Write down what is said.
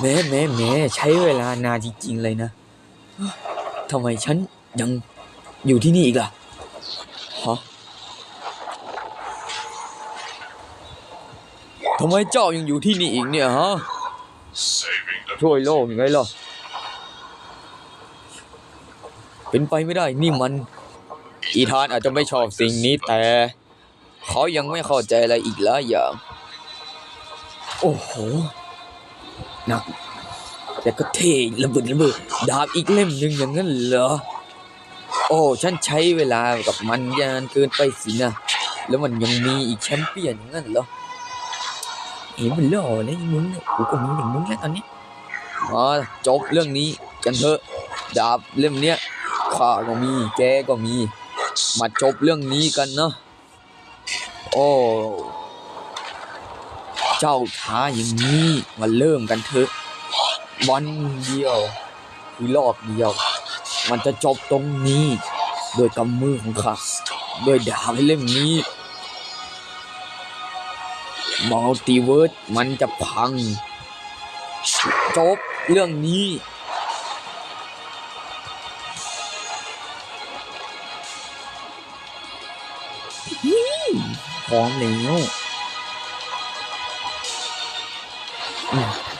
แม้แม้แม้ใช้เวลานานจริง ๆ เลยนะทำไมฉันยังอยู่ที่นี่อีกล่ะฮะทำไมเจ้ายังอยู่ที่นี่อีกเนี่ยฮะช่วยโลกยังไงล่ะเป็นไปไม่ได้นี่มัน อีธานอาจจะไม่ชอบสิ่งนี้แต่ เขายังไม่เข้าใจอะไรอีกหลายอย่าง โอ้โห นักแต่ก็เท่ระเบิดระเบิดดาบอีกเล่มหนึ่งอย่างนั้นเหรอ โอ้ฉันใช้เวลากับมันยานเกินไปสินะ แล้วมันยังมีอีกแชมเปี้ยนอย่างนั้นเหรอเห็นมันหล่อเลยมึงเนี่ยกูก็มีหนึ่งมึงแล้วตอนนี้มาจบเรื่องนี้กันเถอะ ดาบเล่มเนี้ยข้าก็มีแกก็มี มาจบเรื่องนี้กันเนาะโอ้ เจ้าท้าอย่างนี้มาเริ่มกันเถอะวันเดียวคือรอบเดียว มันจะจบตรงนี้ โดวยกำมือของข้าโดวยดาบเล่มนี้มัลติเวิร์สมันจะพัง จบเรื่องนี้พร้อมแล้ว Yeah.